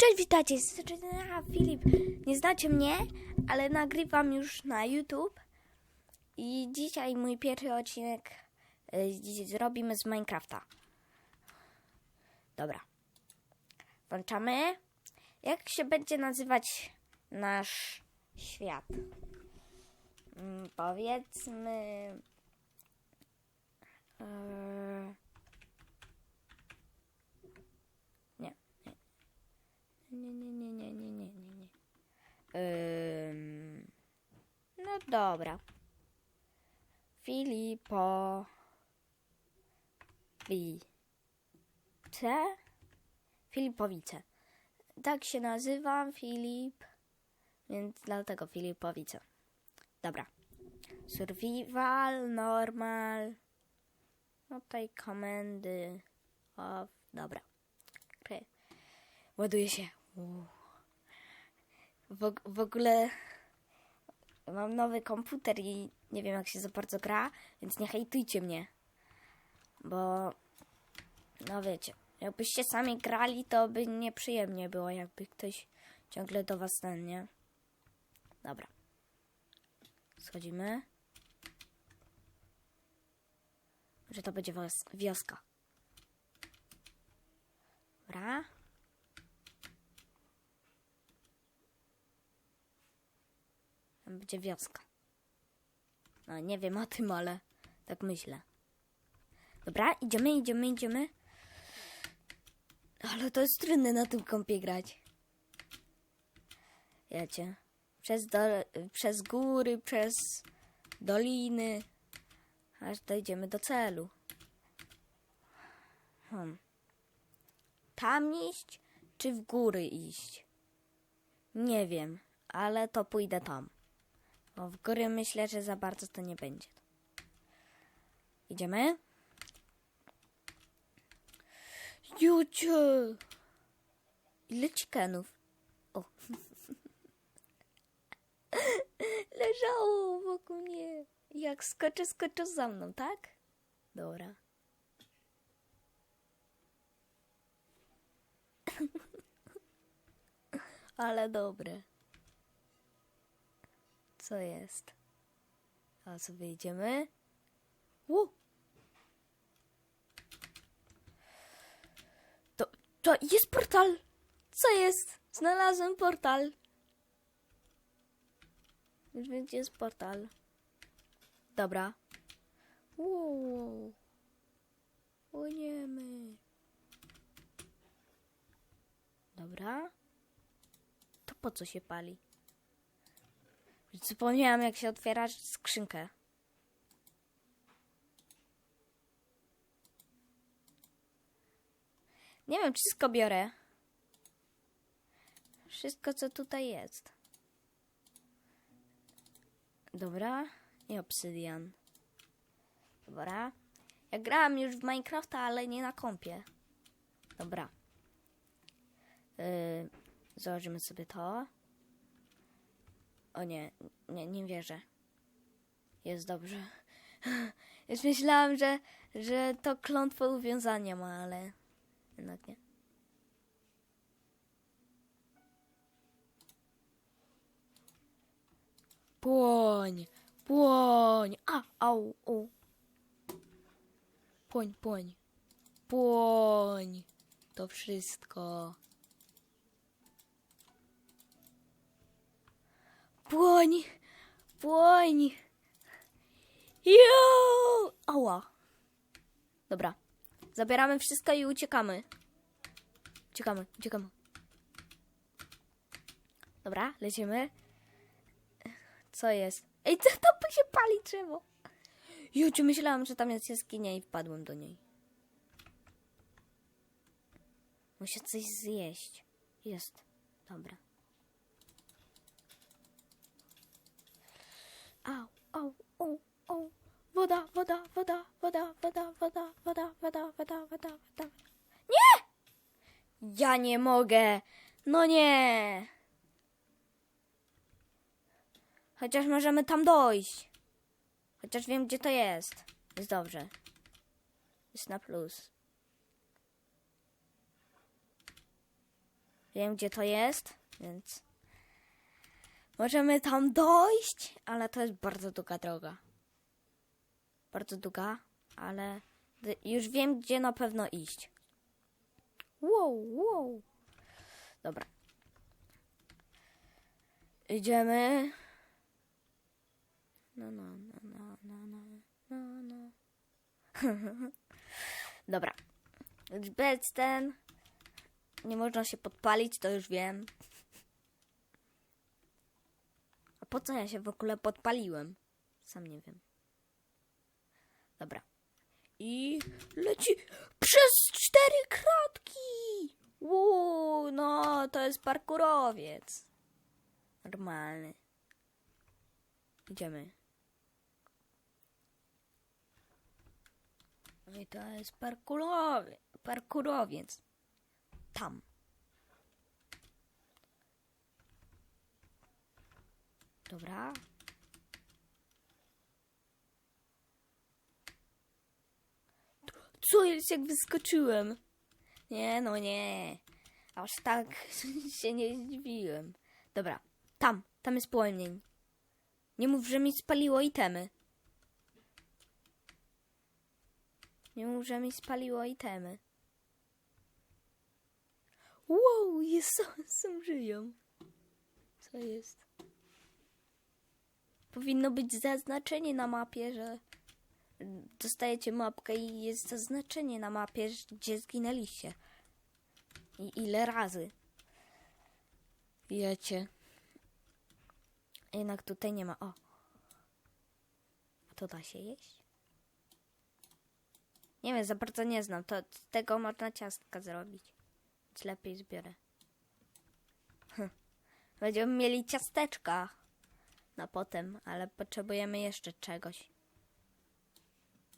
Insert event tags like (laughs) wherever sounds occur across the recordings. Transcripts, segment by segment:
Cześć, witajcie, jestem ja, Filip. Nie znacie mnie, ale nagrywam już na YouTube. I dzisiaj mój pierwszy odcinek dziś zrobimy z Minecrafta. Dobra. Włączamy. Jak się będzie nazywać nasz świat? Mm, powiedzmy... Yy... Nie, nie. Nie, nie, nie, nie, nie, nie, nie, nie. Ym, no dobra. Filipo. Wice? Filipowice. Tak się nazywam, Filip. Więc dlatego Filipowice. Dobra. Survival, normal. No tutaj komendy. Off. Dobra. Okej. Ładuje się. W, w ogóle mam nowy komputer i nie wiem jak się za bardzo gra, więc nie hejtujcie mnie. Bo no wiecie, jakbyście sami grali, to by nieprzyjemnie było, jakby ktoś ciągle do was ten, nie? Dobra. Schodzimy. Że to będzie wios- wioska. Dobra. Tam będzie wioska. No, nie wiem o tym, ale tak myślę. Dobra, idziemy, idziemy, idziemy. Ale to jest trudne na tym kąpie grać. Wiecie. Przez, do, przez góry, przez doliny. Aż dojdziemy do celu. Hmm. Tam iść, czy w góry iść? Nie wiem, ale to pójdę tam. Bo w góry myślę, że za bardzo to nie będzie. Idziemy? Jucie! Ile chickenów? O. (laughs) Leżało wokół mnie. Jak skoczę, skoczę za mną, tak? Dobra. (laughs) Ale dobre. Co jest? A sobie idziemy. U! To, to jest portal! Co jest? Znalazłem portal. Gdzie jest portal. Dobra. Uuu. Płyniemy. Dobra. To po co się pali? Zapomniałam, jak się otwiera skrzynkę. Nie wiem, wszystko biorę. Wszystko, co tutaj jest. Dobra. I obsydian. Dobra. Ja grałam już w Minecrafta, ale nie na kompie. Dobra. Yy, założymy sobie to. O nie, nie, nie wierzę. Jest dobrze. (laughs) Już myślałam, że, że to klątwo uwiązania ma, ale jednak nie. Płoń, płoń, a, au, u. Płoń, płoń, płoń. To wszystko. Płoń! Płoń! Jo! Ała. Dobra. Zabieramy wszystko i uciekamy. Uciekamy, uciekamy. Dobra, lecimy. Co jest? Ej, co tam się pali drzewo? Juciu, myślałam, że tam jest jaskinia i wpadłem do niej. Muszę coś zjeść. Jest. Dobra. Au, au, au, au. Woda, woda, woda, woda, woda, woda, woda, woda, woda, woda, woda. Nie! Ja nie mogę. No nie. Chociaż możemy tam dojść. Chociaż wiem, gdzie to jest. Jest dobrze. Jest na plus. Wiem, gdzie to jest, więc możemy tam dojść, ale to jest bardzo długa droga. Bardzo długa, ale już wiem, gdzie na pewno iść. Wow, wow. Dobra. Idziemy. No, no, no, no, no, no, no, no. (laughs) Dobra. Bez ten. Nie można się podpalić, to już wiem. A po co ja się w ogóle podpaliłem? Sam nie wiem. Dobra. I leci przez cztery kratki. Uuu, no to jest parkurowiec. Normalny. Idziemy. No i to jest parkurowie, parkurowiec. Tam. Dobra. Co jest, jak wyskoczyłem? Nie, no nie. Aż tak (laughs) się nie zdziwiłem. Dobra, tam, tam jest płomień. Nie mów, że mi spaliło itemy. Nie mów, że mi spaliło itemy. Wow, jest, są, (laughs) są żyją. Co jest? Powinno być zaznaczenie na mapie, że dostajecie mapkę i jest zaznaczenie na mapie, gdzie zginęliście. I ile razy. Wiecie. Jednak tutaj nie ma. O. To da się jeść? Nie wiem, za bardzo nie znam. To z tego można ciastka zrobić. Więc lepiej zbiorę. Hm. Będziemy mieli ciasteczka na potem, ale potrzebujemy jeszcze czegoś.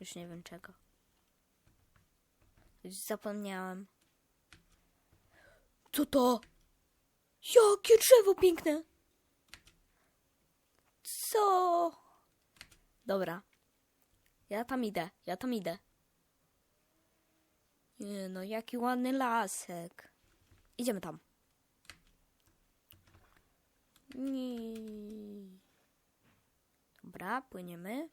Już nie wiem czego. Już zapomniałem. Co to? Jakie drzewo piękne! Co? Dobra. Ja tam idę, ja tam idę. Nie no, jaki ładny lasek. Idziemy tam. Nie. Dobra, płyniemy.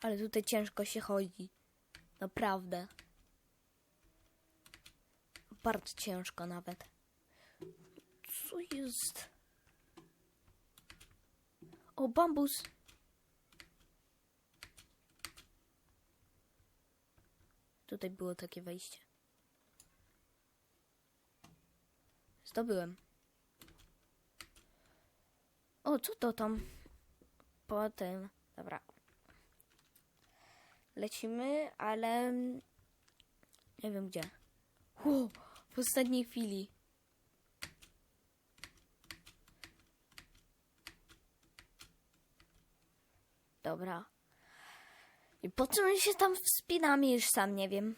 Ale tutaj ciężko się chodzi. Naprawdę. Bardzo ciężko nawet. Co jest? O, bambus. Tutaj było takie wejście. Zdobyłem. O, co to tam? Potem. Dobra. Lecimy, ale nie wiem gdzie. Wow, w ostatniej chwili. Dobra. I po co my się tam wspinamy? Już sam nie wiem.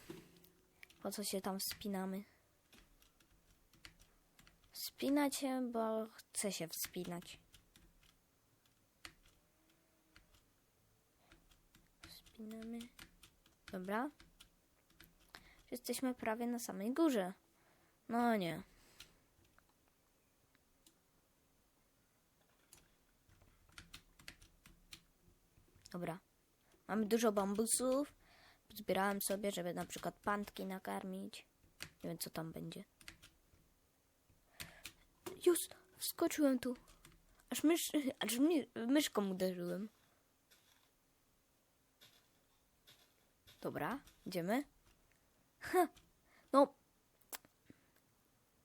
Po co się tam wspinamy? Wspinać się, bo chcę się wspinać. Wspinamy. Dobra. Jesteśmy prawie na samej górze. No nie. Dobra. Mamy dużo bambusów. Zbierałem sobie, żeby na przykład pantki nakarmić. Nie wiem, co tam będzie. Już wskoczyłem tu. Aż, mysz, (laughs) aż my, myszką uderzyłem. Dobra, idziemy. Ha, no.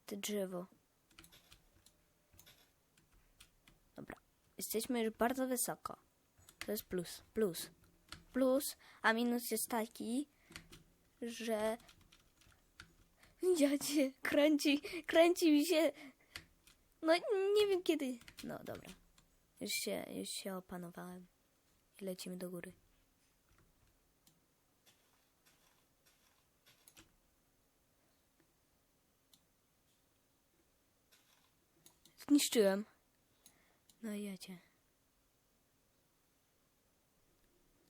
Te drzewo. Dobra, jesteśmy już bardzo wysoko. To jest plus, plus, plus, a minus jest taki, że (laughs) dziadzie kręci, kręci mi się. No nie wiem kiedy. No dobra. Już się, już się opanowałem. I lecimy do góry. Zniszczyłem. No jacie.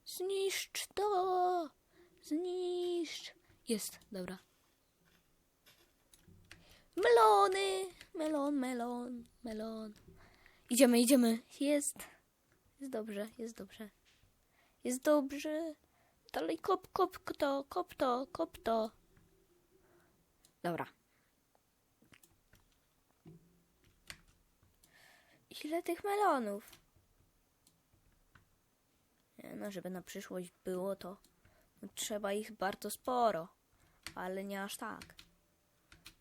Zniszcz to! Zniszcz! Jest, dobra. Melony! Melon, melon, melon. Idziemy, idziemy. Jest. Jest dobrze, jest dobrze. Jest dobrze. Dalej kop, kop to, kop to, kop to. Dobra. Ile tych melonów? Nie, no, żeby na przyszłość było to no, trzeba ich bardzo sporo, ale nie aż tak.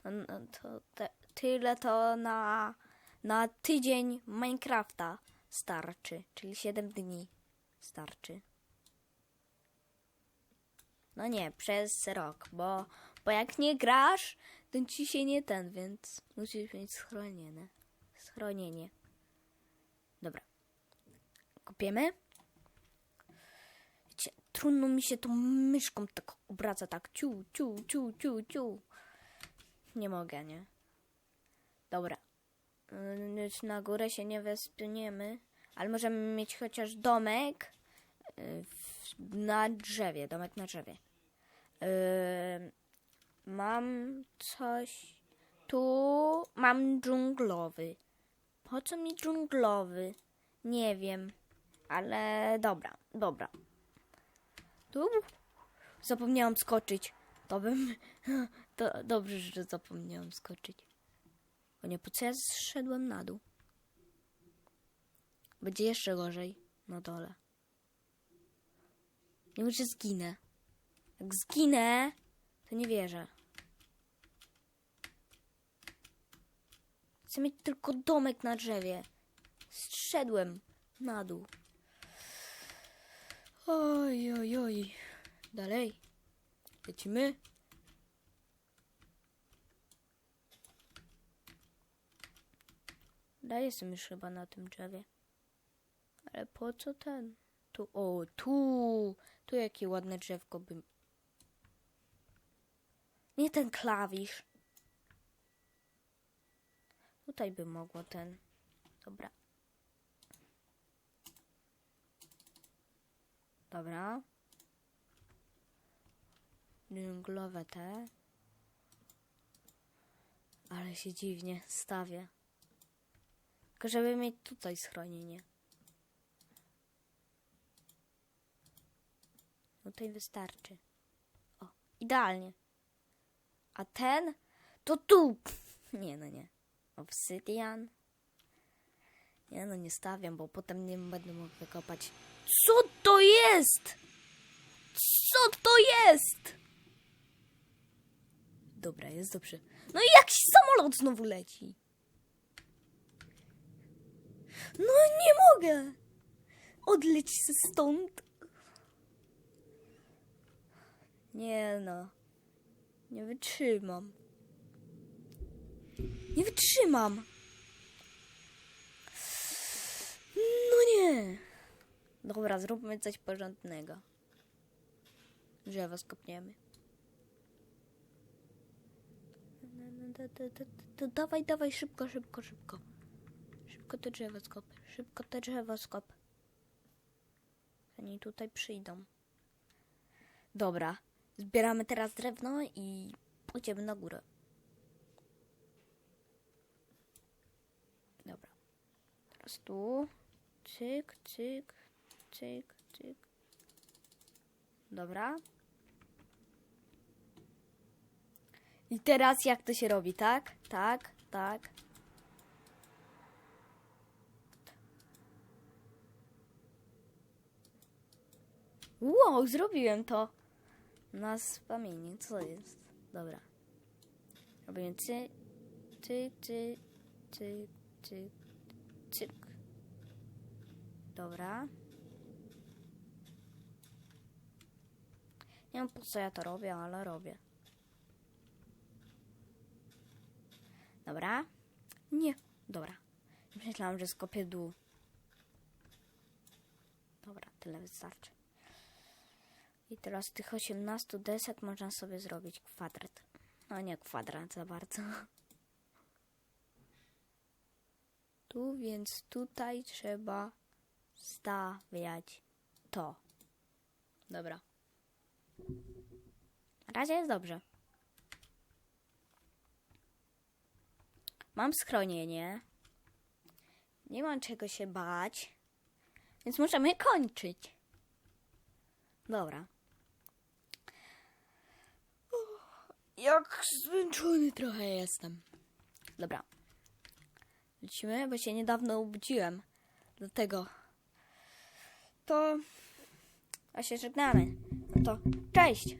No, no, to te, tyle to na, na tydzień Minecrafta starczy, czyli 7 dni starczy. No nie, przez rok, bo, bo jak nie grasz, to ci się nie ten, więc musisz mieć schronienie. Schronienie. Kopiemy? Wiecie, trudno mi się tą myszką tak obraca, tak ciu, ciu, ciu, ciu, ciu. Nie mogę, nie? Dobra. Na górę się nie wespniemy, ale możemy mieć chociaż domek w- na drzewie, domek na drzewie. Yy, mam coś. Tu mam dżunglowy. Po co mi dżunglowy? Nie wiem. Ale dobra, dobra. Tu zapomniałam skoczyć. To bym. (laughs) To dobrze, że zapomniałam skoczyć. Bo nie po co ja zszedłem na dół. Będzie jeszcze gorzej na dole. Nie wiem, że zginę. Jak zginę, to nie wierzę. Chcę mieć tylko domek na drzewie. Zszedłem na dół. Oj, oj, oj. Dalej. Lecimy. Daję sobie już chyba na tym drzewie. Ale po co ten? Tu, o, tu. Tu jakie ładne drzewko bym... Nie ten klawisz. Tutaj by mogło ten. Dobra. Dobra. Dżunglowe te. Ale się dziwnie stawia. Tylko żeby mieć tutaj schronienie. Tutaj wystarczy. O, idealnie. A ten? To tu! Nie, no nie. Obsydian. Nie, no nie stawiam, bo potem nie będę mógł wykopać. Co to jest? Co to jest? Dobra, jest dobrze. No i jakiś samolot znowu leci. No nie mogę. Odleć się stąd. Nie no. Nie wytrzymam. Nie wytrzymam. No nie. Dobra, zróbmy coś porządnego. Drzewo skopniemy. Dawaj, dawaj, szybko, szybko, szybko. Szybko te drzewo skop. Szybko te drzewo skop. Oni tutaj przyjdą. Dobra. Zbieramy teraz drewno i pójdziemy na górę. Dobra. Teraz tu. Cyk, cyk, cyk, cyk. Dobra. I teraz jak to się robi, tak? Tak, tak. Wow, zrobiłem to. Na spamienie, co jest? Dobra. Robimy cyk, cyk, cyk, cyk, cyk. Dobra. Nie wiem po co ja to robię, ale robię. Dobra. Nie. Dobra. Myślałam, że skopię dół. Dobra, tyle wystarczy. I teraz tych 18 desek można sobie zrobić kwadrat. No nie kwadrat za bardzo. Tu, więc tutaj trzeba stawiać to. Dobra. Na razie jest dobrze. Mam schronienie. Nie mam czego się bać. Więc możemy kończyć. Dobra. Jak zmęczony trochę jestem. Dobra. Lecimy, bo się niedawno obudziłem. Dlatego. To. A się żegnamy. To cześć!